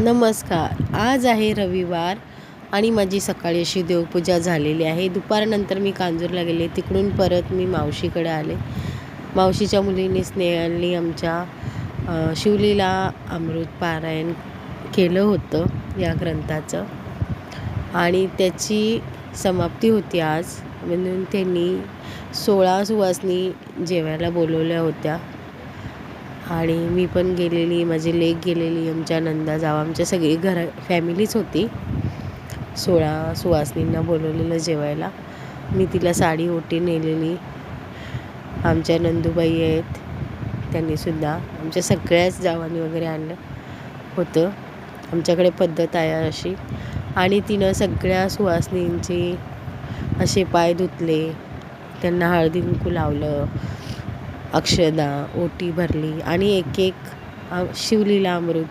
नमस्कार. आज आहे रविवार आणि माझी सकाळी अशी देवपूजा झालेली आहे. दुपारनंतर मी कांजूरला गेले. तिकडून परत मी मावशीकडे आले. मावशीच्या मुलीने स्नेहांनी आमच्या शिवलीला अमृत पारायण केलं होतं या ग्रंथाचं. आणि त्याची समाप्ती होती आज. म्हणून त्यांनी सोळा सुवासनी जेवायला बोलवल्या होत्या. आणि मी पण गेलेली माझी लेक गेलेली आमच्या नंदा जावा आमच्या सगळी घर फॅमिलीच होती. सोळा सुवासनींना बोलवलेलं जेवायला. मी तिला साडी ओटी नेलेली. आमच्या नंदूबाई आहेत त्यांनीसुद्धा आमच्या सगळ्याच जावांनी वगैरे आणलं होतं. आमच्याकडे पद्धत आहे अशी. आणि तिनं सगळ्या सुवासनींची असे पाय धुतले त्यांना हळदी कुंकू लावलं अक्षदा ओटी भरली आणि एक एक शिवलीला अमृत.